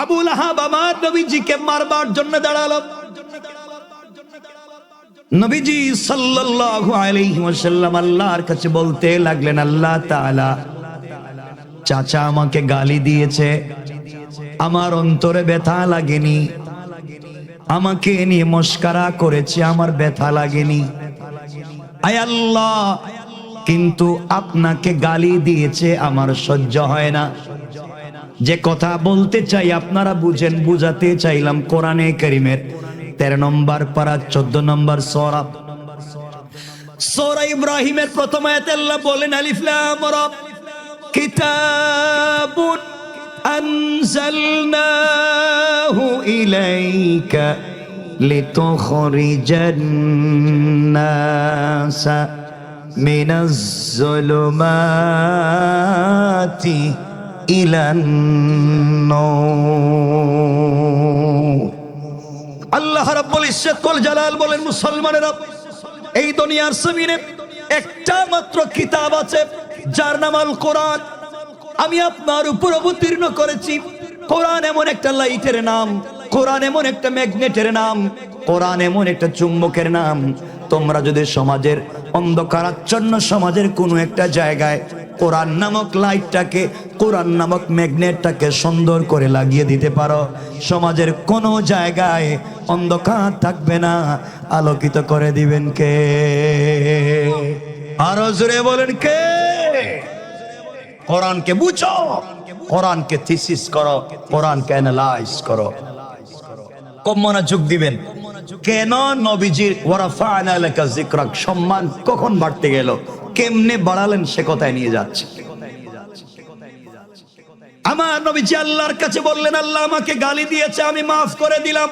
আবুল আহাব আমার নবীজিকে মারবার জন্য দাঁড়াল। নবীজি সাল্লাল্লাহু আলাইহি ওয়াসাল্লাম আল্লাহর কাছে বলতে লাগলেন, আল্লাহ তাআলা, চাচা আমাকে গালি দিয়েছে। আমার অন্তরে ব্যথা লাগেনি। আমাকে নিয়ে মস্কারা করেছে, আমার ব্যথা লাগেনি। আয় আল্লাহ, কিন্তু আপনাকে গালি দিয়েছে, আমার সহ্য হয় না। যে কথা বলতে চাই, আপনারা বুঝেন, বুঝাতে চাইলাম কোরআনে করিমের। তেরো নম্বর পারা, চোদ্দ নম্বর সরাব সোরা ইব্রাহিমের প্রথম আল্লাহ বলেন, আলিফ লাম রা। কিতাবুন আনজালনাহু ইলাইকা লিতুখরিজান নাসা মিনাজ যুলুমাতি ইলান নূর। আল্লাহ রাব্বুল ইজ্জত জালাল বলেন, মুসলমানেরা, এই দুনিয়ার জমিনে একটা মাত্র কিতাব আছে, যার নাম আল কোরআন। আমি আপনার উপর অবতীর্ণ করেছি। কোরআন এমন একটা লাইটের নাম, কোরআন এমন একটা ম্যাগনেটের নাম, কোরআন এমন একটা চুম্বকের নাম। তোমরা যদি সমাজের অন্ধকারাচ্ছন্ন সমাজের কোনো একটা জায়গায় কোরআন নামক লাইটটাকে, কোরআন নামক ম্যাগনেটটাকে সুন্দর করে লাগিয়ে দিতে পারো। সমাজের কোনো জায়গায় অন্ধকার থাকবে না। আলোকিত করে দিবেন কে? আরও জোরে বলেন কে? কোরআনকে বুঝো। কোরআনকে থিসিস করো। কোরআনকে অ্যানালাইজ করো। কম মনোযোগ দিবেন। কেন নবীজির, ওয়ারাফা'না লাকা যিকরাক সম্মান কখন বাড়তে গেল? কেমনে বাড়ালেন সে কথায় নিয়ে যাচ্ছে। আমার নবীজি আল্লাহর কাছে বললেন, আল্লাহ আমাকে গালি দিয়েছে, আমি মাফ করে দিলাম।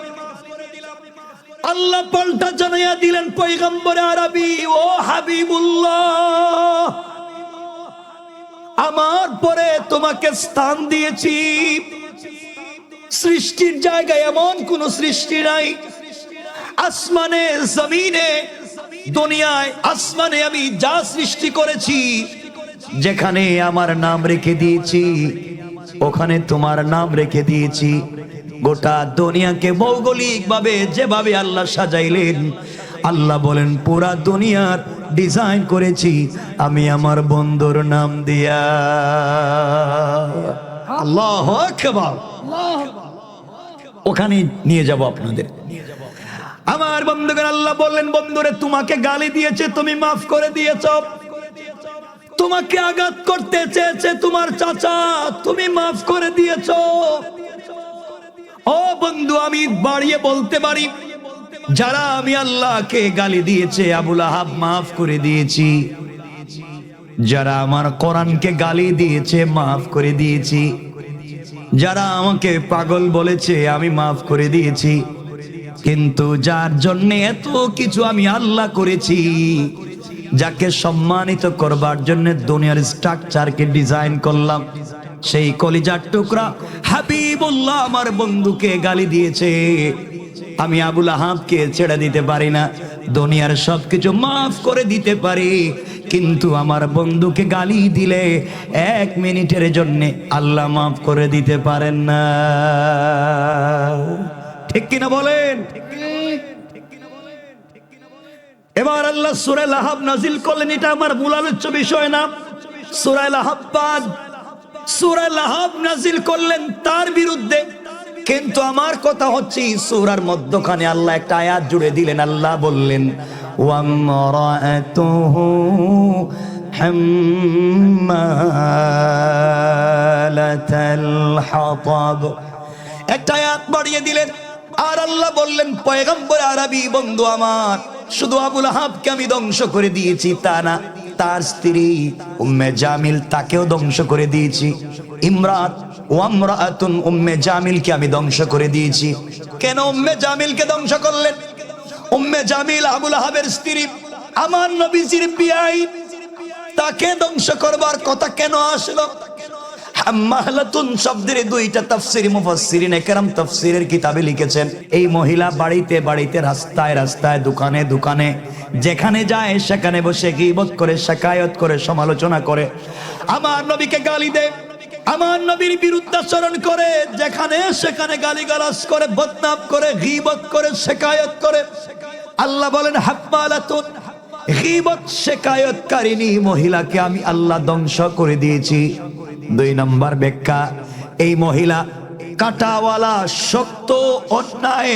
আল্লাহ পাল্টা জানাইয়া দিলেন, পয়গম্বরে আরবি, ও হাবিবুল্লাহ, আমার পরে তোমাকে স্থান দিয়েছি। সৃষ্টির জায়গায় এমন কোন সৃষ্টি নাই। আসমানে, জমিনে, দুনিয়ায় আসমানে আমি যা সৃষ্টি করেছি, যেখানে আমার নাম রেখে দিয়েছি, ওখানে তোমার নাম রেখে দিয়েছি। গোটা দুনিয়াকে ভৌগোলিক ভাবে যেভাবে আল্লাহ সাজাইলেন, আল্লাহ বলেন, পুরা দুনিয়ার ডিজাইন করেছি, আমি আমার বন্ধুর নাম দিয়া। আল্লাহ ওখানে নিয়ে যাব আপনাদের। আমার বন্ধুগণ, আল্লাহ বললেন, বন্ধুরে, তোমাকে গালি দিয়েছে, তুমি মাফ করে দিয়েছ। তোমাকে আঘাত করতে চেয়েছে তোমার চাচা, তুমি মাফ করে দিয়েছ। ও বন্ধু, আমি বাড়িয়ে বলতে পারি, যারা আমি আল্লাহকে গালি দিয়েছে, আবুল আহাব মাফ করে দিয়েছি। যারা আমার কোরআনকে গালি দিয়েছে, মাফ করে দিয়েছি। যারা আমাকে পাগল বলেছে, আমি মাফ করে দিয়েছি। কিন্তু যার জন্য এত কিছু আমি আল্লাহ করেছি, যাকে সম্মানিত করবার জন্য দুনিয়ার স্ট্রাকচারকে ডিজাইন করলাম, সেই কলিজার টুকরা হাবিবুল্লাহ আমার বন্ধুকে গালি দিয়েছে। আমি আবুল আহাবকে ছেড়ে দিতে পারি না, দুনিয়ার সবকিছু মাফ করে দিতে পারি, কিন্তু আমার বন্ধুকে গালি দিলে এক মিনিটের জন্য আল্লাহ মাফ করে দিতে পারেন না। ঠিক কিনা বলেন? এবার আল্লাহ সুরে লাহাব নাজিল করলেন, এটা আমার মূল আলোচ্য বিষয় না। সুরে লাহাবাদ সুরে লাহাব নাজিল করলেন তার বিরুদ্ধে। কিন্তু আমার কথা হচ্ছে সুরার মধ্যখানে আল্লাহ একটা আয়াত জুড়ে দিলেন। আল্লাহ বললেন একটা আয়াত বাড়িয়ে দিলেন আর আল্লাহ বললেন, পয়গম্বর আরবি বন্ধু আমার, শুধু আবুল আহাবকে আমি ধ্বংস করে দিয়েছি, তা না, তার স্ত্রী উম্মে জামিল তাকেও ধ্বংস করে দিয়েছি। ইমরাত ওয়ামরাতুন উম্মে জামিলকে আমি ধ্বংস করে দিয়েছি। কেন উম্মে জামিলকে ধ্বংস করলেন? উম্মে জামিল আবুল আহাবের স্ত্রী, আমার নবীজির বিয়াই, তাকে ধ্বংস করবার কথা কেন আসলো? হাম্মালাতুন শব্দের দুইটা তাফসির মুফাসসিরিন একরাম তাফসিরের কিতাবে লিখেছেন। এই মহিলা বাড়িতে বাড়িতে রাস্তায় রাস্তায়, দোকানে দোকানে, যেখানে যায় সেখানে বসে গীবত করে, শাকায়ত করে, সমালোচনা করে। আমার নবীকে গালি দেয় আমার নবীর বিরুদ্ধাচরণ করে, যেখানে সেখানে গালিগালাজ করে, বদনাম করে, গিবত করে, শেকায়ত করে। আল্লাহ বলেন হাব্বালাতুন গিবত শেকায়তকারিনী মহিলাকে আমি আল্লাহ ধ্বংস করে দিয়েছি। দুই নম্বর ব্যাখ্যা, এই মহিলা কাটাওয়ালা, শক্ত, অন্যায়,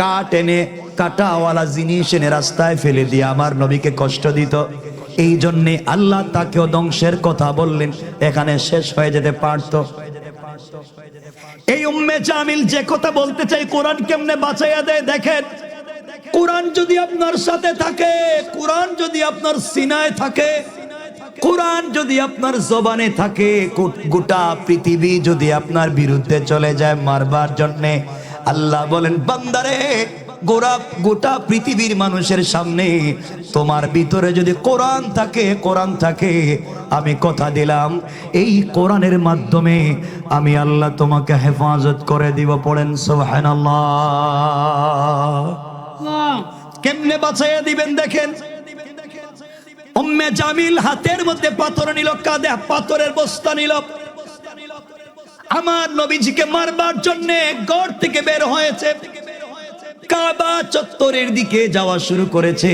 কাঠ এনে কাটাওয়ালা জিনিস এনে রাস্তায় ফেলে দিয়ে আমার নবীকে কষ্ট দিত। এই জন্যে আল্লাহ তাকেও ধ্বংসের কথা বললেন, এখানে শেষ হয়ে যেতে পারত। এই উম্মে জামিল যে কথা বলতে চাই, কোরআন কেমনে বাঁচাইয়া দেয় দেখেন। কোরআন যদি আপনার সাথে থাকে, কোরআন যদি আপনার সিনায় থাকে, কোরআন যদি আপনার জবানে থাকে গোটা পৃথিবী যদি আপনার বিরুদ্ধে চলে যায় মারবার জন্যে, আল্লাহ বলেন, বান্দারে, গোরা গোটা পৃথিবীর মানুষের সামনে তোমার ভিতরে যদি কোরআন থাকে কোরআন থাকে, আমি কথা দিলাম, এই কোরআনের মাধ্যমে আমি আল্লাহ তোমাকে হেফাজত করে দিব, পড়েন সুবহানাল্লাহ। কেমনে বাঁচাইয়া দিবেন দেখেন? উম্মে জামিল হাতের মধ্যে পাথর নিল, কাঁধে পাথরের বস্তা নিল। আমার নবীজিকে মারবার জন্য গড় থেকে বের হয়েছে। কাবা চত্বরের দিকে যাওয়া শুরু করেছে।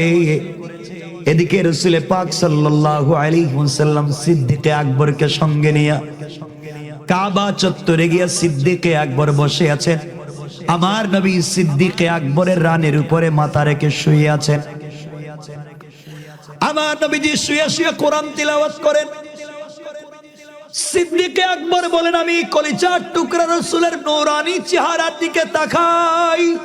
এদিকে রসুলে পাক সাল্লাল্লাহু আলাইহি ওয়াসাল্লাম সিদ্দিকে আকবরকে সঙ্গে নিয়ে কাবা চত্বরে গিয়া সিদ্দিকে আকবর বসে আছেন। আমার নবী সিদ্দিকে আকবরের রানের উপরে মাথা রেখে শুয়ে আছেন। আমার নবীজি শুয়ে শুয়ে কোরআন তিলাওয়াত করেন। সিদ্দিকে আকবর বলেন, আমি কলিজার টুকরা রসুলের নৌরানি চেহারার দিকে তাকাই।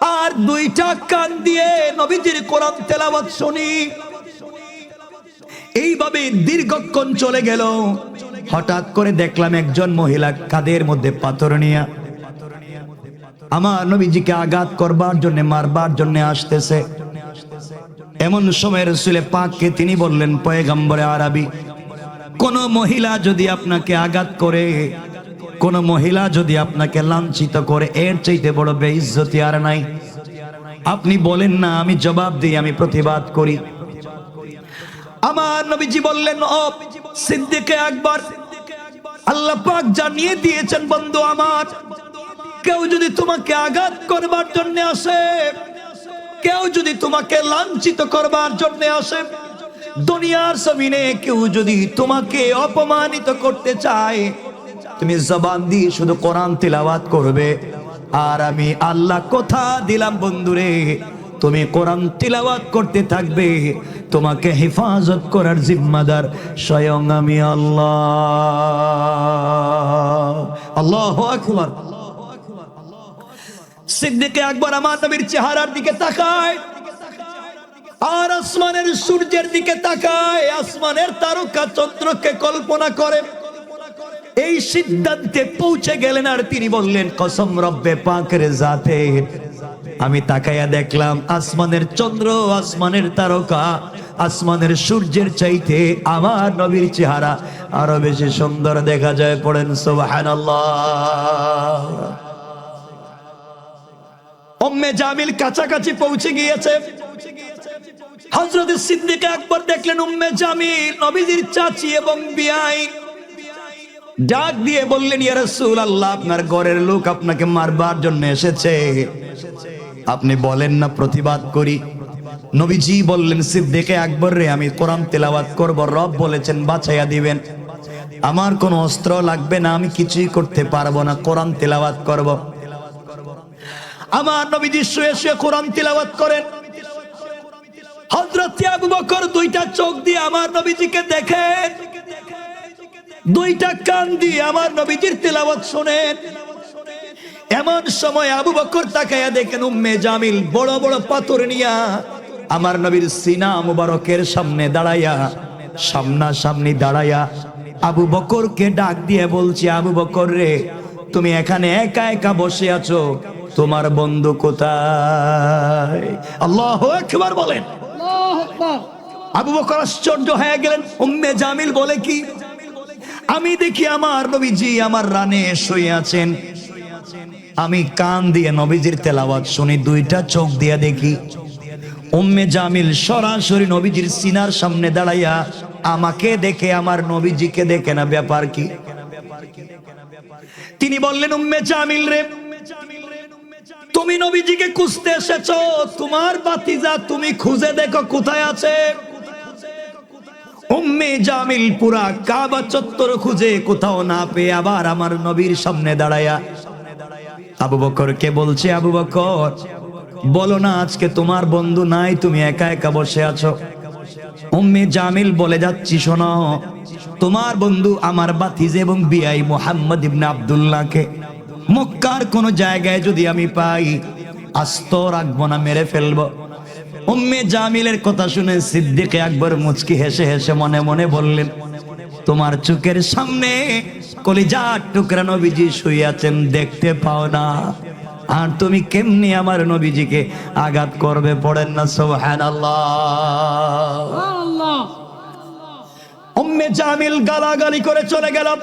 আর দুইটা কান দিয়ে নবীজির কোরআন তেলাওয়াত শুনি। এইভাবে দীর্ঘক্ষণ চলে গেল। হঠাৎ করে দেখলাম একজন মহিলা কাদের মধ্যে পাথর নিয়ে আমার নবীজিকে আঘাত করবার জন্য, মারবার জন্য আসতেছে। এমন সময় রসুলে পাককে তিনি বললেন, পয়গম্বরে আরবি, কোন মহিলা যদি আপনাকে আঘাত করে, কোন মহিলা যদি আপনাকে লাঞ্ছিত করে, এর চাইতে বড় বেইজ্জতি আর নাই। আপনি বলেন না, আমি জবাব দিই, আমি প্রতিবাদ করি। আমার নবীজি বললেন, ও সিদ্দিকে একবার আল্লাহ পাক জানিয়ে দিয়েছেন বন্ধু আমার কেউ যদি তোমাকে আঘাত করবার জন্য আসে, কেউ যদি তোমাকে লাঞ্ছিত করবার জন্য আসে, দুনিয়ার জমিনে কেউ যদি তোমাকে অপমানিত করতে চায়, তুমি জবান দিয়ে শুধু কোরআন তিলাওয়াত করবে। আর আমি আল্লাহ কথা দিলাম, বন্ধুরে, তুমি কোরআন তিলাওয়াত করতে থাকবে, তোমাকে হেফাজত করার জিম্মাদার স্বয়ং আমি আল্লাহ। আল্লাহ আকবার। সিদ্দিকে একবার আমার নবীর চেহারার দিকে তাকায়। আর আসমানের সূর্যের দিকে তাকায়। আসমানের তারকা চন্দ্রকে কল্পনা করে। এই সিদ্ধান্তে পৌঁছে গেলেন আর তিনি বললেন, কসম রব্বে পাকের জাতে। আমি তাকাইয়া দেখলাম, আসমানের চন্দ্র, আসমানের তারকা, আসমানের সূর্যের চাইতে আমার নবীর চেহারা আরও বেশি সুন্দর দেখা যায়। পড়েন সুবহানাল্লাহ। উম্মে জামিল কাছাকাছি পৌঁছে গিয়েছে। হযরত সিদ্দিক আকবর দেখলেন উম্মে জামিল, নবীজির চাচি এবং বিয়াই ডাক দিয়ে বললেন, ইয়া রাসূলুল্লাহ, আপনার ঘরের লোক আপনাকে মারবার জন্য এসেছে। আপনি বলেন না, প্রতিবাদ করি। নবীজি বললেন, সিদ্দিকে আকবর রে, আমি কোরআন তেলাওয়াত করব, রব বলেছেন, বাছাইয়া দিবেন। আমার কোনো অস্ত্র লাগবে না, আমি কিছুই করতে পারব না, কোরআন তেলাওয়াত করব। আমার নবীজি শুয়ে শুয়ে কোরআন তিলাওয়াত করেন। হযরত আবু বকর দুইটা চোখ দিয়ে আমার নবীজিকে দেখেন। দুইটা কান দিয়ে আমার নবীজির তেলাওয়াত শুনেন। এমন সময় আবু বকর তাকায়া দেখেন, উম্মে জামিল বড় বড় পাথর নিয়া আমার নবীর সিনা মুবারকের সামনে দাঁড়াইয়া সামনা সামনি দাঁড়াইয়া আবু বকরকে ডাক দিয়ে বলছি, আবু বকর রে, তুমি এখানে একা একা বসে আছো তোমার বন্ধু কোথায়? আল্লাহ একবার বলেন। আবু বকর আশ্চর্য হয়ে গেলেন। উম্মে জামিল বলে কি? আমি দেখি আমার নবীজি আমার রানে শুয়ে আছেন। আমি কান দিয়ে নবীজির তেলাওয়াত শুনি দুইটা চোখ দিয়ে দেখি। উম্মে জামিল সরাসরি নবীজির সিনার সামনে দাঁড়াইয়া আমাকে দেখে আমার নবীজিকে দেখে না ব্যাপার কি? তিনি বললেন উম্মে জামিল রে তুমি নবীজিকে খুঁজতে এসেছ, তোমার বাতিজা তুমি খুঁজে দেখো কোথায় আছে। জামিল পুরা কাবা চত্বর খুঁজে কোথাও না পেয়ে আবার আমার নবীর সামনে দাঁড়ায়া। আবু বলছে আবু বকর? বলো না, আজকে তোমার বন্ধু নাই, তুমি একা একা বসে আছো। জামিল বলে যাচ্ছি, শোনো। তোমার বন্ধু আমার বাতিজ এবং বিআই মোহাম্মদ ইবনে আব্দুল্লাহকে। মক্কার কোন জায়গায় যদি আমি পাই আস্ত রাখব না মেরে ফেলব। উম্মে জামিলের কথা শুনে সিদ্দিকে আকবর মুচকি হেসে হেসে মনে মনে বললেন তোমার চোখের সামনে কলিজার টুকরা নবীজি শুয়ে আছেন দেখতে পাও না। আর তুমি কেমনি আমার নবীজিকে আঘাত করবে পড়েন না সুবহানাল্লাহ। আল্লাহ উম্মে জামিল গালাগালি করে চলে গেল।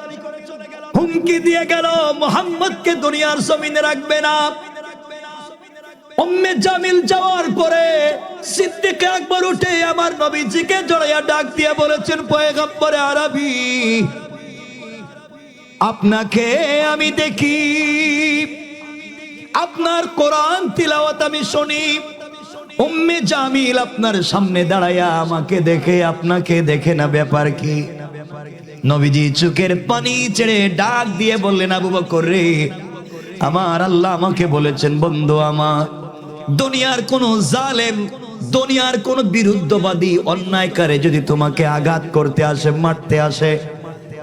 হুমকি দিয়ে গেল, মোহাম্মদকে দুনিয়ার জমিনে রাখবে না। জামিল যাওয়ার পরে সিদ্দিক আকবর উঠে আমার নবীজিকে জড়াইয়া ডাক দিয়ে বলেছেন, পয়গম্বরে আরবি, আপনাকে আমি দেখি। আপনার কোরআন তিলাওয়াত আমি শুনি। উম্মে জামিল আপনার সামনে দাঁড়ায়া আমাকে দেখে, আপনাকে দেখে না, ব্যাপার কি? নবীজি চুকের পানি ছেড়ে ডাক দিয়ে বললেন, আবু বকর রে, আমার আল্লাহ আমাকে বলেছেন, বন্ধু আমার, দুনিয়ার কোন জালেম, দুনিয়ার কোন বিরুদ্ধবাদী অন্যায়কারে যদি তোমাকে আঘাত করতে আসে, মারতে আসে,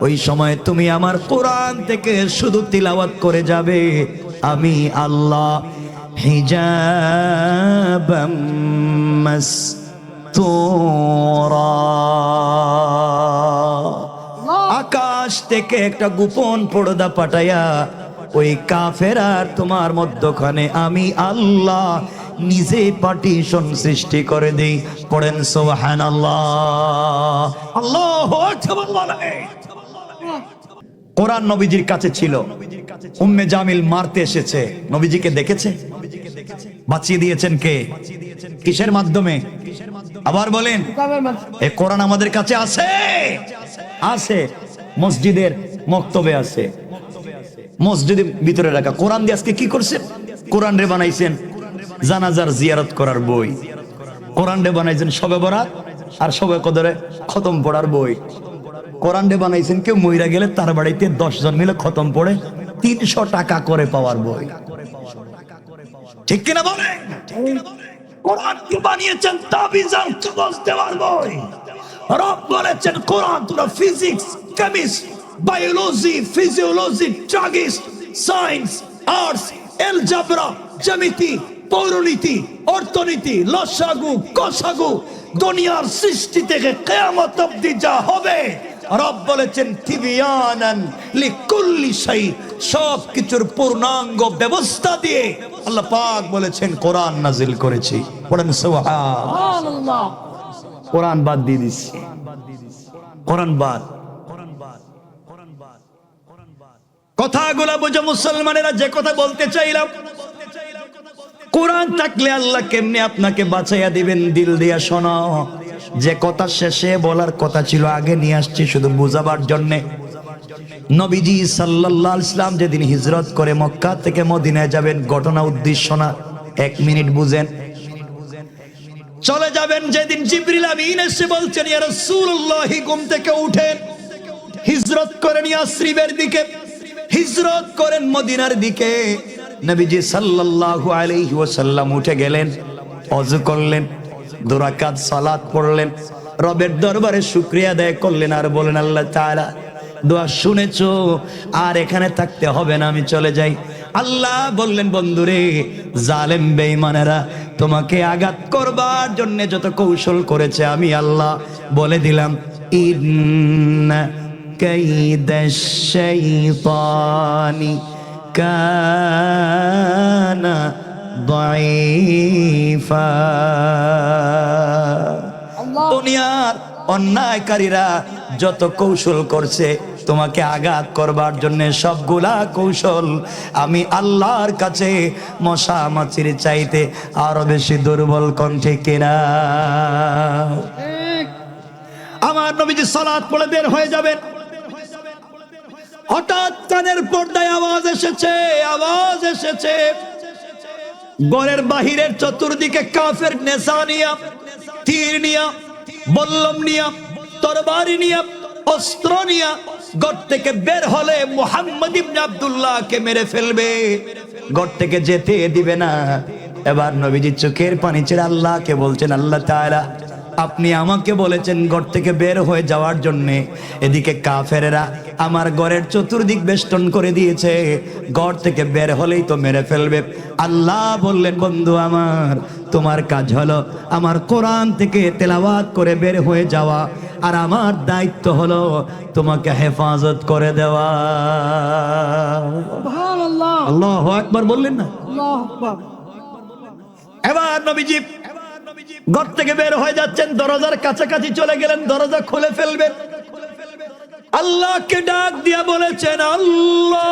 ওই সময় তুমি আমার কোরআন থেকে শুধু তিলাওয়াত করে যাবে। আমি আল্লাহ হিজাবাম মাসতুরা। থেকে একটা গোপন পর্দা পাঠাইয়া ওই কাফেরার তোমার মধ্যখানে আমি আল্লাহ নিজে পার্টিশন সৃষ্টি করে দেই। পড়েন সোহান আল্লাহ কোরআন নবীজির কাছে ছিল। উম্মে জামিল মারতে এসেছে। নবীজিকে দেখেছে? বাঁচিয়ে দিয়েছেন কে? কিসের মাধ্যমে? আবার বলেন এ কোরআন আমাদের কাছে আছে। আছে। মসজিদের মক্তবে আছে। মসজিদের ভিতরে রাখা। কোরআন দিয়ে আজকে কি করছেন? কোরআন রে বানাইছেন জানাজার জিয়ারত করার বই। কোরআন রে বানাইছেন সবে বরাত আর সবে কদরে খতম পড়ার বই। কোরআন রে বানাইছেন কেউ মইরা গেলে তার বাড়িতে দশ জন মিলে খতম পড়ে তিনশো টাকা করে পাওয়ার বই। ঠিক কিনা বলে কোরআন বানিয়েছেন? কবজ দেওয়ার বই। রব বলেছেন, কোরআন তোরা ফিজিক্স কেমিস্ট বায়োলজি ফিজিওলজি ড্রাগিস সায়েন্স আর্টস এলজাবরা জ্যামিতি, পৌরনীতি, অর্থনীতি, লসাগু, কসাগু, দুনিয়ার সৃষ্টি থেকে কেয়ামত অব্দি যা হবে। রব বলেছেন, তিবিয়ানান লিকুল্লি শাই সব কিছুর পূর্ণাঙ্গ ব্যবস্থা দিয়ে। আল্লাহ পাক বলেছেন, কোরআন নাজিল করেছি। পড়েন সুবহান আল্লাহ কোরআন বাদ দিয়ে দিচ্ছি। কোরআন বাদ। কথাগুলা বুঝো মুসলমানেরা যে কথা বলতে চাইলাম, কোরআন থাকলে আল্লাহ কেমনে আপনাকে বাঁচাইয়া দিবেন? দিল দিয়া শোনো, যে কথা শেষে বলার কথা ছিল, আগে নিয়ে আসছি শুধু বুঝাবার জন্যে। নবীজি সাল্লাল্লাহু ইসলাম যেদিন হিজরত করে মক্কা থেকে মদিনায় যাবেন, ঘটনা উদ্দেশ্য না। এক মিনিট বুঝেন। চলে যাবেন যেদিন জিবরিল আমিন এসে বলছেন, ইয়া রাসূলুল্লাহ, ঘুম থেকে উঠেন। হিজরত করেন ইয়াসরিবের দিকে। হিজরত করেন মদিনার দিকে। নবীজি সাল্লাল্লাহু আলাইহি ওয়াসাল্লাম উঠে গেলেন ওযু করলেন, দুরাকাত সালাত পড়লেন, রবের দরবারে শুকরিয়া আদায় করলেন, আর বলেন আল্লাহ তাআলা, দোয়া শুনেছো, আর এখানে থাকতে হবে না, আমি চলে যাই। আল্লাহ বললেন বন্ধুরে জালেম বেঈমানেরা তোমাকে আঘাত করবার জন্য যত কৌশল করেছে আমি আল্লাহ বলে দিলাম। ইন্না কানা দুনিয়ার অন্যায়কারীরা যত কৌশল করছে তোমাকে আঘাত করবার জন্য সবগুলা কৌশল আমি আল্লাহর কাছে মশা মাছির চাইতে আরও বেশি দুর্বল কণ্ঠে কিনা। আমার নবীজি সালাত পড়ে বের হয়ে যাবেন। হঠাৎ কানের পর্দায় আওয়াজ এসেছে আওয়াজ এসেছে। গড়ের বাহিরের চতুর্দিকে কাফের নেশা নিয়া তীর নিয়া বল্লম নিয়া তরবারি নিয়া অস্ত্র নিয়া গড় থেকে বের হলে মোহাম্মদ ইবনে আব্দুল্লাহকে মেরে ফেলবে। গড় থেকে যেতে দিবে না। এবার নবীজি চোখের পানি ছেড়ে আল্লাহকে বলছেন, আল্লাহ তাআলা আপনি আমাকে বলেছেন ঘর থেকে বের হয়ে যাওয়ার জন্যে। এদিকে কাফেরেরা আমার ঘরের চতুর্দিক বেষ্টন করে দিয়েছে। ঘর থেকে বের হলেই তো মেরে ফেলবে। আল্লাহ বললেন বন্ধু আমার তোমার কাজ হলো আমার কোরআন থেকে তেলাওয়াত করে বের হয়ে যাওয়া। আর আমার দায়িত্ব হলো তোমাকে হেফাজত করে দেওয়া। আল্লাহ একবার বললেন না? এবার নবীজি ঘর থেকে বের হয়ে যাচ্ছেন, দরজার কাছাকাছি চলে গেলেন, দরজা খুলে ফেলবেন। আল্লাহকে ডাক দিয়া বলেছেন, আল্লাহ,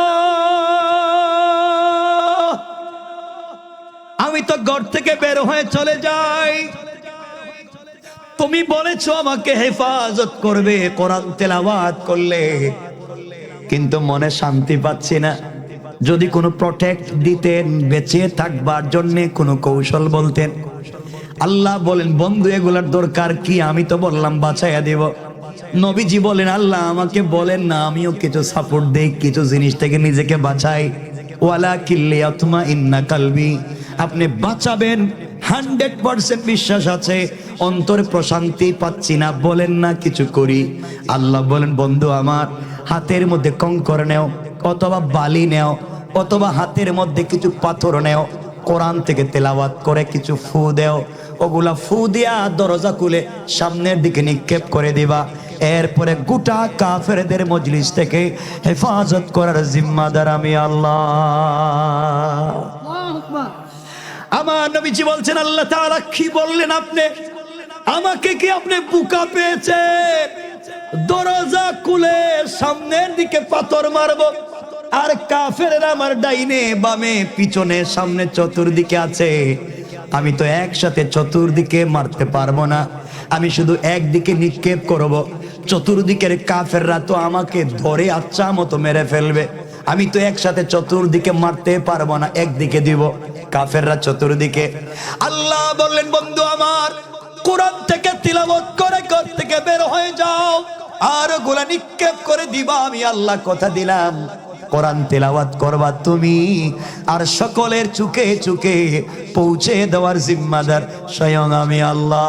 আমি তো ঘর থেকে বের হয়ে চলে যাই। তুমি বলেছ আমাকে হেফাজত করবে, কোরআন তেলাওয়াত করলে। কিন্তু মনে শান্তি পাচ্ছি না। যদি কোনো প্রোটেক্ট দিতেন, বেঁচে থাকবার জন্য কোনো কৌশল বলতেন। আল্লাহ বলেন, বন্ধু, এগুলার দরকার কি? আমি তো বললাম, বাঁচাইয়া দেব। নবীজি বলেন, আল্লাহ আমাকে বলেন না, আমিও কিছু সাপোর্ট দেই, কিছু জিনিস থেকে নিজেকে বাঁচাই। ওয়ালা কিল্লি অথমা ইন্না কালবি। আপনি বাঁচাবেন, হান্ড্রেড পার্সেন্ট বিশ্বাস আছে, অন্তরে প্রশান্তি পাচ্ছি না, বলেন না কিছু করি। আল্লাহ বলেন, বন্ধু, আমার হাতের মধ্যে কঙ্কর নেও, অথবা বালি নেও, অথবা হাতের মধ্যে কিছু পাথর নেও। কোরআন থেকে তেলাওয়াত করে, কিছু ফু দেও। ওগুলা ফু দিয়া দরজা খুলে সামনের দিকে নিক্ষেপ করে দিবা। এরপরে গোটা কাফেরদের মজলিস থেকে হেফাজত করার জিম্মাদার আমি আল্লাহ। আমার নবীজি বলছেন, আল্লাহ তাআলা কি বললেন আপনি? আমাকে কি আপনি বুকা পেয়েছে দরজা খুলে সামনের দিকে পাথর মারবো। আর কাফেরেরা আমার ডাইনে, বামে, পিছনে, সামনে, চতুর্দিকে আছে। আমি তো একসাথে চতুর্দিকে মারতে পারব না। আমি শুধু একদিকে নিক্ষেপ করব। চতুর্দিকের কাফেররা তো আমাকে ধরে আচ্ছা মতো মেরে ফেলবে। আমি তো একসাথে চতুর্দিকে মারতে পারব না, একদিকে দিব। কাফেররা চতুর্দিকে। আল্লাহ বললেন, বন্ধু আমার, কোরআন থেকে তিলাবত করে ঘর থেকে বের হয়ে যাও। আর গোলা নিক্ষেপ করে দিবা, আমি আল্লাহ কথা দিলাম। কোরআন তেলাওয়াত করবা তুমি। আর সকলের চুকে চুকে পৌঁছে দেওয়ার জিম্মাদার স্বয়ং আমি আল্লাহ।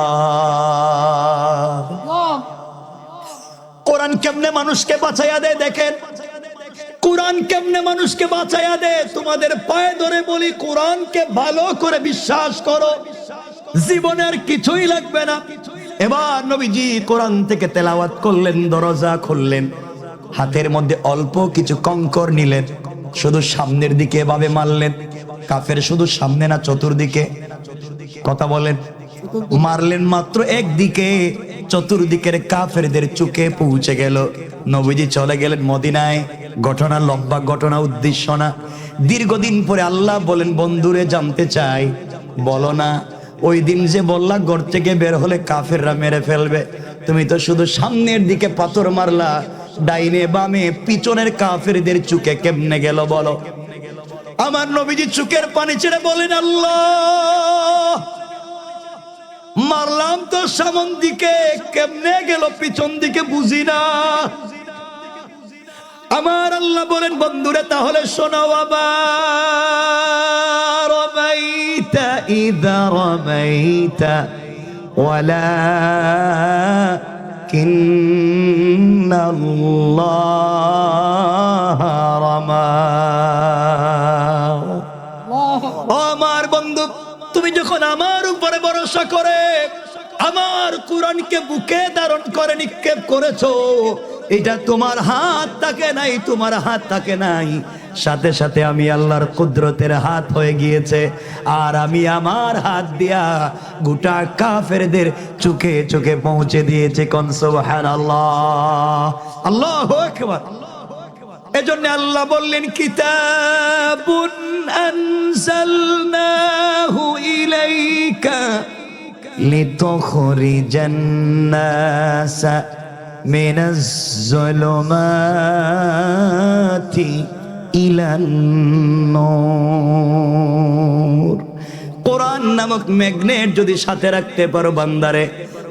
কোরআন কেমনে মানুষকে বাঁচাইয়া দেয় দেখেন? কোরআন কেমনে মানুষকে বাঁচাইয়া দেয়? তোমাদের পায়ে ধরে বলি, কোরআনকে ভালো করে বিশ্বাস করো। জীবনের কিছুই লাগবে না। এবার নবীজি কোরআন থেকে তেলাওয়াত করলেন, দরজা খুললেন। হাতের মধ্যে অল্প কিছু কঙ্কর নিলেন, শুধু সামনের দিকে এভাবে মারলেন। কাফের শুধু সামনে না, চতুর্দিকে কথা বলেন, মারলেন মাত্র একদিকে, চতুর্দিকের কাফেরদের চুকে পৌঁছে গেল। নবীজি চলে গেলেন মদিনায়। ঘটনা লম্বা, ঘটনা উদ্দেশ্য না। দীর্ঘদিন পরে আল্লাহ বলেন, বন্ধুরে, জানতে চাই। বলো না, ওই দিন যে বললা ঘর থেকে বের হলে কাফেররা মেরে ফেলবে। তুমি তো শুধু সামনের দিকে পাথর মারলা ডাইনে বামে পিছনের কাফেরদের চুকে কেমনে গেল বলো? আমার নবীজি চুকের পানি ছেড়ে বলেন, আল্লাহ, মারলাম তো সামন দিকে, কেমনে গেল পিছন দিকে বুঝি না। আমার আল্লাহ বলেন, বন্ধুরে, তাহলে শোনো রমাইতা ইদা রমাইতা ওয়ালা আল্লাহু আকবার। ও আমার বন্ধু তুমি যখন আমার উপরে ভরসা করে আমার কোরআনকে বুকে ধারণ করে নিক্ষেপ করেছ এটা তোমার হাত থাকে নাই তোমার হাত থাকে নাই। সাথে সাথে আমি আল্লাহর কুদরতের হাত হয়ে গিয়েছে আর আমি আমার হাত দিয়া গোটা কাফেরদের চোখে চোখে পৌঁছে দিয়েছে কনসবাহান আল্লাহ আল্লাহ একবার এজন্য আল্লাহ বললেন কিতাবুন আনজালনাহু ইলাইকা لتخرج الناس من الظلمات ইলান্নর কোরআন নামক ম্যাগনেট যদি সাথে রাখতে পারো বান্দারে,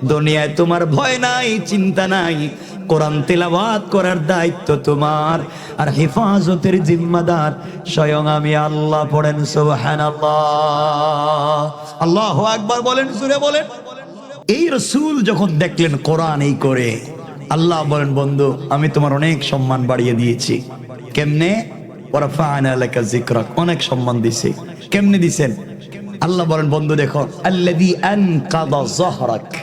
দুনিয়ায় তোমার ভয় নাই, চিন্তা নাই। কোরআন তেলাওয়াত করার দায়িত্ব তোমার, আর হেফাজতের জিম্মাদার স্বয়ং আমি আল্লাহ পড়েন, সুবহানাল্লাহ। আল্লাহ আকবার বলেন, সুরে বলেন। এই রসুল যখন দেখলেন কোরআন এই করে, আল্লাহ বলেন, বন্ধু, আমি তোমার অনেক সম্মান বাড়িয়ে দিয়েছি। কেমনে? ওরাফা'না লাকা যিকরাক। অনেক সম্মান দিছি। কেমনে দিছেন? আল্লাহ বলেন, বন্ধু, দেখো, আল্লাযী আনকাদা যাহরাক।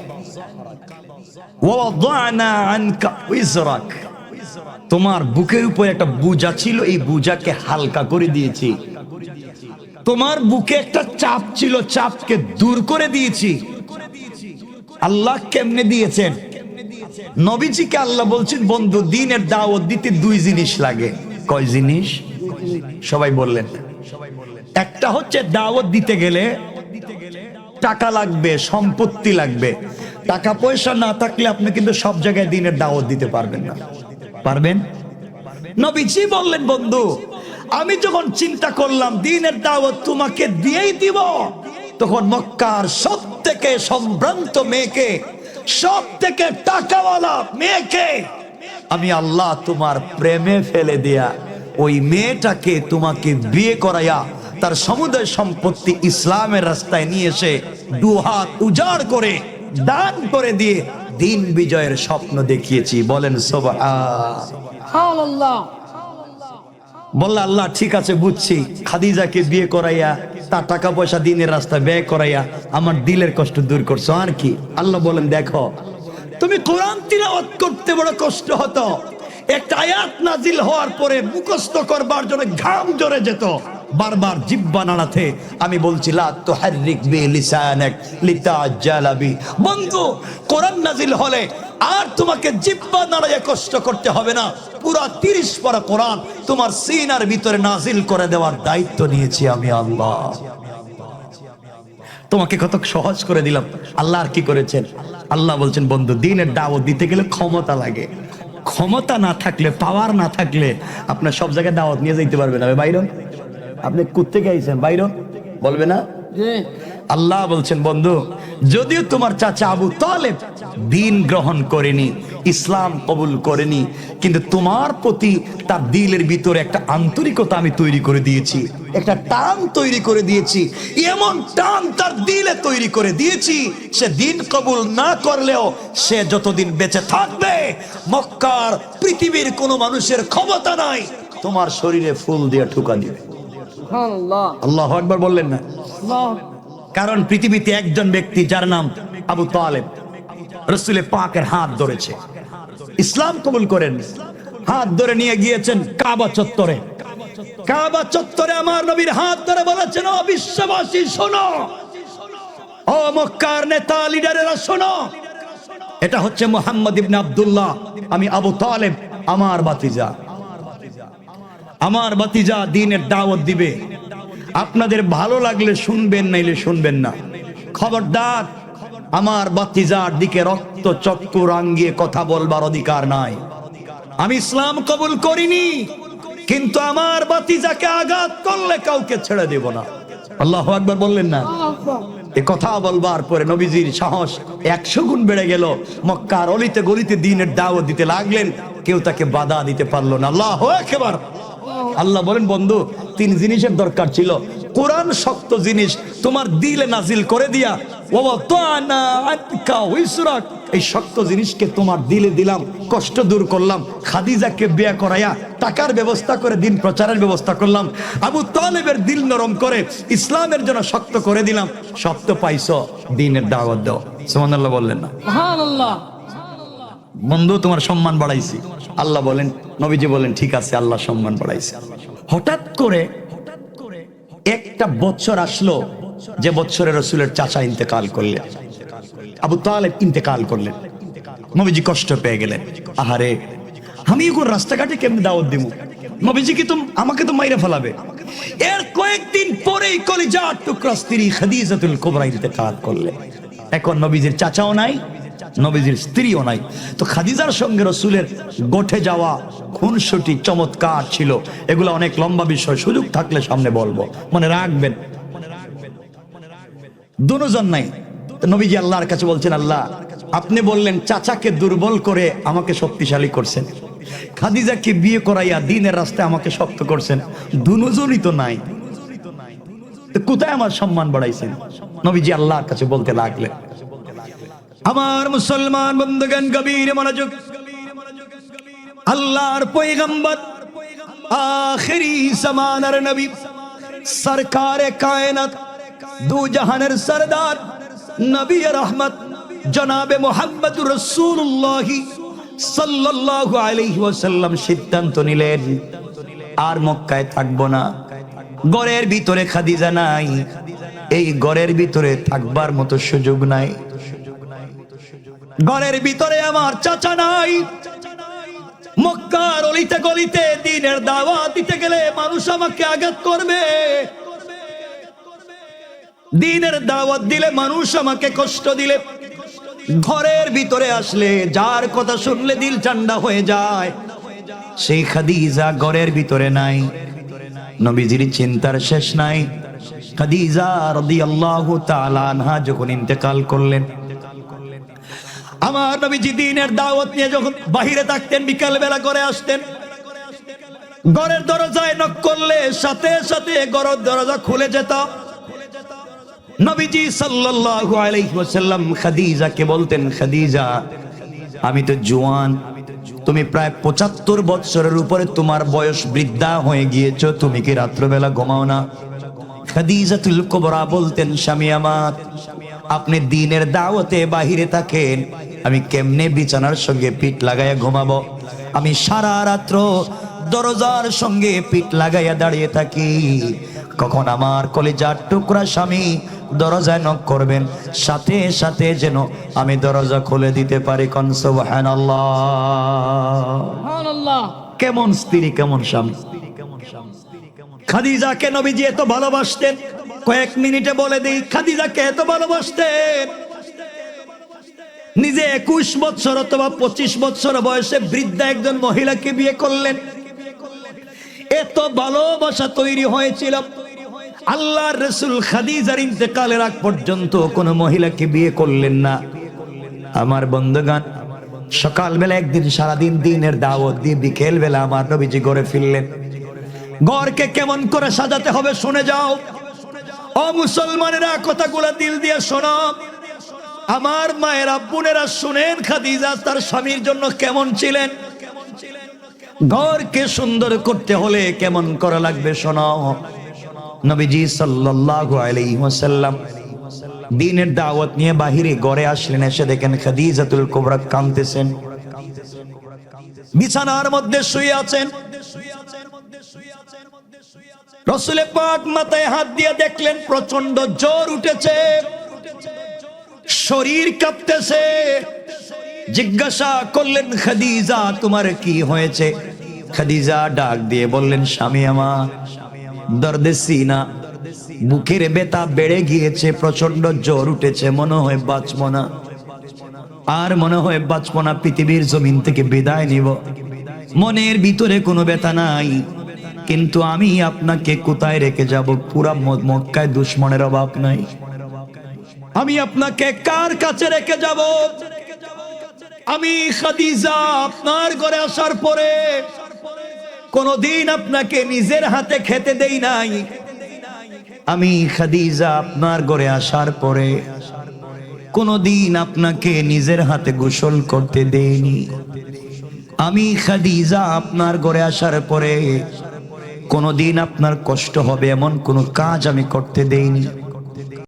ওয়া ওয়াদা'না আনকা উইজরাক। তোমার বুকের উপর একটা বুজা ছিল, এই বুজাকে হালকা করে দিয়েছি। তোমার বুকে একটা চাপ ছিল, চাপকে দূর করে দিয়েছি। আল্লাহ কেমনে দিয়েছেন? নবীজিকে আল্লাহ বলছেন, বন্ধু, দিনের দাওয়াত দিতে দুই জিনিস লাগে। কয় জিনিস? সবাই বললেন। একটা হচ্ছে দাওয়াত দিতে গেলে টাকা লাগবে, সম্পত্তি লাগবে। টাকা পয়সা না থাকলে আপনি কিন্তু সব জায়গায় দিনের দাওয়াত দিতে পারবেন না। পারবেন? নবীজি বললেন, বন্ধু, আমি যখন চিন্তা করলাম দিনের দাওয়াত তোমাকে দিয়েই দিব, তখন মক্কার সব থেকে সম্ভ্রান্ত মেয়েকে সব থেকে টাকাওয়ালা মেয়েকে আমি আল্লাহ তোমার প্রেমে ফেলে দেয়া ওই মেয়েটাকে তোমাকে বিয়ে করাইয়া তার সমুদয় সম্পত্তি ইসলামের রাস্তায় নিয়ে এসে দুহাত উজাড় করে দান করে দিয়ে দিন বিজয়ের স্বপ্ন দেখিয়েছি। বলেন সোভা আল্লাহ আল্লাহ ঠিক আছে বুঝছি। খাদিজাকে বিয়ে করাইয়া তার টাকা পয়সা দিনের রাস্তায় ব্যয় করাইয়া আমার দিলের কষ্ট দূর করছ। আর কি? আল্লাহ বলেন দেখো তুমি কোরআন তিলাওয়াত করতে বড় কষ্ট হতো। একটা আয়াত নাজিল হওয়ার পরে মুখস্থ করবার জন্য ঘাম জড়ে যেত। বারবার জিব্বা নাড়াতে আমি বলছি, লা তুহাররিক বি লিসানাক লিতাজ্জালা বন্ধু, কোরআন নাজিল হলে আর তোমাকে জিব্বা নাড়াইয়া কষ্ট করতে হবে না। পুরা তিরিশ পারা কোরআন তোমার সিনার ভিতরে নাজিল করে দেওয়ার দায়িত্ব নিয়েছি আমি আল্লাহ। তোমাকে কত সহজ করে দিলাম। আল্লাহ আর কি করেছেন? আল্লাহ বলছেন, বন্ধু, দিনের দাওয়াত দিতে গেলে ক্ষমতা লাগে। ক্ষমতা না থাকলে পাওয়ার না থাকলে আপনার সব জায়গায় দাওয়াত নিয়ে যেতে পারবেন না। বাইরন, আপনি কোথেকে আইছেন? বাইরন বলবে না? আল্লাহ বলছেন বন্ধু যদিও তোমার চাচা আবু তালেব দিন গ্রহণ করেনি ইসলাম কবুল করেনি কিন্তু তোমার প্রতি তার দিলের ভিতরে একটা আন্তরিকতা আমি তৈরি করে দিয়েছি একটা টান তৈরি করে দিয়েছি এমন টান তার দিলে তৈরি করে দিয়েছি সে দিন কবুল না করলেও সে যতদিন বেঁচে থাকবে মক্কার পৃথিবীর কোনো মানুষের ক্ষমতা নাই তোমার শরীরে ফুল দিয়ে ঠুকা দিবে। আল্লাহ আল্লাহ একবার বললেন না? কারণ পৃথিবীতে একজন ব্যক্তি যার নাম আবু তালেব, রসুলে পাকের হাত ধরেছে। ইসলাম কবুল করেন। হাত ধরে নিয়ে গিয়েছেন কাবা চত্বরে। কাবা চত্বরে আমার নবীর হাত ধরে বলেছেন, ও বিশ্ববাসী, শোনো। ও মক্কার নেতা, লিডারেরা, শোনো। এটা হচ্ছে মোহাম্মদ ইবনে আব্দুল্লাহ। আমি আবু তালেব, আমার বাতিজা আমার বাতিজা দিনের দাওয়াত দিবে। আপনাদের ভালো লাগলে শুনবেন নাইলে শুনবেন না। খবরদার আমার বাতিজার দিকে রক্ত চক্কু রাঙ্গিয়ে কথা বলবার অধিকার নাই। আমি ইসলাম কবুল করিনি কিন্তু আমার বাতিজাকে আঘাত করলে কাউকে ছেড়ে দেব না। আল্লাহ একবার বললেন না? এ কথা বলবার পরে নবীজির সাহস একশো গুণ বেড়ে গেল। মক্কার অলিতে গলিতে দিনের দাওয়াত দিতে লাগলেন কেউ তাকে বাধা দিতে পারল না। আল্লাহ একেবার আল্লাহ বলেন বন্ধু তিন জিনিসের দরকার ছিল। কোরআন শক্ত জিনিস তোমার দিলে নাজিল করে দিয়া এই শক্ত জিনিসকে তোমার দিলে দিলাম কষ্ট দূর করলাম খাদিজাকে বিয়া করাইয়া টাকার ব্যবস্থা করে দিন প্রচারের ব্যবস্থা করলাম আবু তালেবের দিল নরম করে ইসলামের জন্য শক্ত করে দিলাম শক্ত পাইছো দিনের দাওয়াত দাও। সুবহানাল্লাহ বললেন না। বন্ধু তোমার সম্মান বাড়াইছি। আল্লাহ বলেন, নবীজি বলেন, ঠিক আছে, আল্লাহ সম্মান বাড়াইছি। হঠাৎ করে একটা বছর আসলো যে বছরে রসুলের চাচা ইন্তেকাল করলেন। আবু তালেব ইন্তেকাল করলেন। নবীজি কষ্ট পেয়ে গেলেন। আহারে, আমি এখন রাস্তাঘাটে কেমনি দাওয়াত দিব? নবীজি কি তুম আমাকে তো মাইরে ফেলাবে। এর কয়েকদিন পরেই কলিজার টুকরা স্ত্রী খাদিজাতুল কুবরা ইন্তেকাল করলেন। এখন নবীজির চাচাও নাই নবীজির স্ত্রীও নাই। তো খাদিজার সঙ্গে রসুলের গঠে যাওয়া খুনসুটি চমৎকার ছিল। এগুলো অনেক লম্বা বিষয়, সুযোগ থাকলে সামনে বলব। মনে রাখবেন। দুজন নাই। নবীজি আল্লাহর কাছে বলছেন, আল্লাহ, আপনি বললেন চাচাকে দুর্বল করে আমাকে শক্তিশালী করছেন। খাদিজাকে বিয়ে করাইয়া দিনের রাস্তায় আমাকে শক্ত করছেন। দুজনই তো নাই। কোথায় আমার সম্মান বাড়াইছেন? নবীজি আল্লাহর কাছে বলতে লাগলেন। আমার মুসলমান বন্ধুগণ, গভীর মনোযোগ। আল্লাহর পয়গম্বর, আখেরি জামানার নবী, সরকারে কায়নাত দু জাহানের সরদার, নবী রহমত, জনাবে মোহাম্মদ রসুল্লাহ সাল্লাল্লাহু আলাইহি ওয়াসাল্লাম সিদ্ধান্ত নিলেন, আর মক্কায় থাকব না। গড়ের ভিতরে খাদিজা নাই, এই গড়ের ভিতরে থাকবার মতো সুযোগ নাই। ঘরের ভিতরে আমার চাচা নাই। মক্কার অলিতে গলিতে দিনের দাওয়াত দিতে গেলে মানুষ আমাকে আঘাত করবে। দিনের দাওয়াত দিলে মানুষ আমাকে কষ্ট দিলে। ঘরের ভিতরে আসলে যার কথা শুনলে দিল ঠান্ডা হয়ে যায়। সেই খাদিজা ঘরের ভিতরে নাই। নবীজির চিন্তার শেষ নাই। খাদিজা রাদিয়াল্লাহু তাআলা আনহা যখন ইন্তেকাল করলেন আমার নবীজি দিনের দাওয়াত নিয়ে যখন বাহিরে থাকতেন বিকাল বেলা করে আসতেন, ঘরের দরজায় নক করলে সাথে সাথে ঘরের দরজা খুলে যেত। নবীজি সাল্লাল্লাহু আলাইহি ওয়াসাল্লাম খাদিজাকে বলতেন, খাদিজা, আমি তো জোয়ান। তুমি প্রায় পঁচাত্তর বৎসরের উপরে তোমার বয়স বৃদ্ধা হয়ে গিয়েছো। তুমি কি রাত্রবেলা ঘুমাও না? খাদিজাতুল কুবরা বলতেন, স্বামী আমার, আপনি দিনের দাওয়াতে বাহিরে থাকেন। আমি কেমনে বিছানার সঙ্গে পিঠ লাগাইয়া ঘুমাবো? আমি সারা রাত্র দরজার সঙ্গে পিঠ লাগাইয়া দাঁড়িয়ে থাকি। কখন আমার কলেজার টুকরা স্বামী দরজায় নক করবেন? সাথে সাথে যেন আমি দরজা খুলে দিতে পারি কনসবাহান কেমন স্ত্রী কেমন স্বামী? খাদিজাকে নবীজি এত ভালোবাসতেন। কয়েক মিনিটে বলে দিই খাদিজাকে এত ভালোবাসতেন। নিজে একুশ বছর অথবা পঁচিশ বছর বয়সে বৃদ্ধা একজন মহিলাকে বিয়ে করলেন। এত ভালোবাসা তৈরি হয়েছিল। আল্লাহ রসুল খাদিজার ইন্তেকালের আগ পর্যন্ত কোন মহিলাকে বিয়ে করলেন না। আমার বন্ধুগান সকালবেলা একদিন সারাদিন দিনের দাওয়াত দিয়ে বিকেল বেলা আমার নবীজি গড়ে ফিরলেন। গড়কে কেমন করে সাজাতে হবে শুনে যাও। ও মুসলমানেরা, কথাগুলো দিল দিয়ে শোনো। আমার মায়ের বোনেরা শুনেন, খাদিজা তার স্বামীর জন্য কেমন ছিলেন? ঘরকে সুন্দর করতে হলে কেমন করা লাগবে শোনো? নবীজি সাল্লাল্লাহু আলাইহি ওয়াসাল্লাম দিনের দাওয়াত নিয়ে বাহিরে ঘরে আসলেন, এসে দেখেন খাদিজাতুল কুবরা কাঁদতেছেন। বিছানার মধ্যে শুয়ে আছেন। রসুলের পাক মাথায় হাত দিয়ে দেখলেন প্রচণ্ড জ্বর উঠেছে। শরীর কাঁপতেছে। জিজ্ঞাসা করলেন, খাদিজা, তোমার কি হয়েছে? খাদিজা ডাক দিয়ে বললেন, স্বামী আমার, দর্দে সিনা, বুকের বেতা বেড়ে গিয়েছে প্রচণ্ড জ্বর উঠেছে, মনে হয় বাঁচব না। আর মনে হয় বাঁচব না, পৃথিবীর জমিন থেকে বিদায় নিব। মনের ভিতরে কোনো ব্যথা নাই। কিন্তু আমি আপনাকে কোথায় রেখে যাব? পুরা মক্কায় দুশ্মনের অভাব নাই। আমি আপনাকে কার কাছে রেখে যাব? আমি খাদিজা আপনার ঘরে আসার পরে কোনদিন আপনাকে নিজের হাতে খেতে দেই নাই। আমি খাদিজা আপনার ঘরে আসার পরে কোনদিন আপনাকে নিজের হাতে গোসল করতে দেইনি। আমি খাদিজা আপনার ঘরে আসার পরে কোনদিন আপনার কষ্ট হবে এমন কোনো কাজ আমি করতে দেইনি।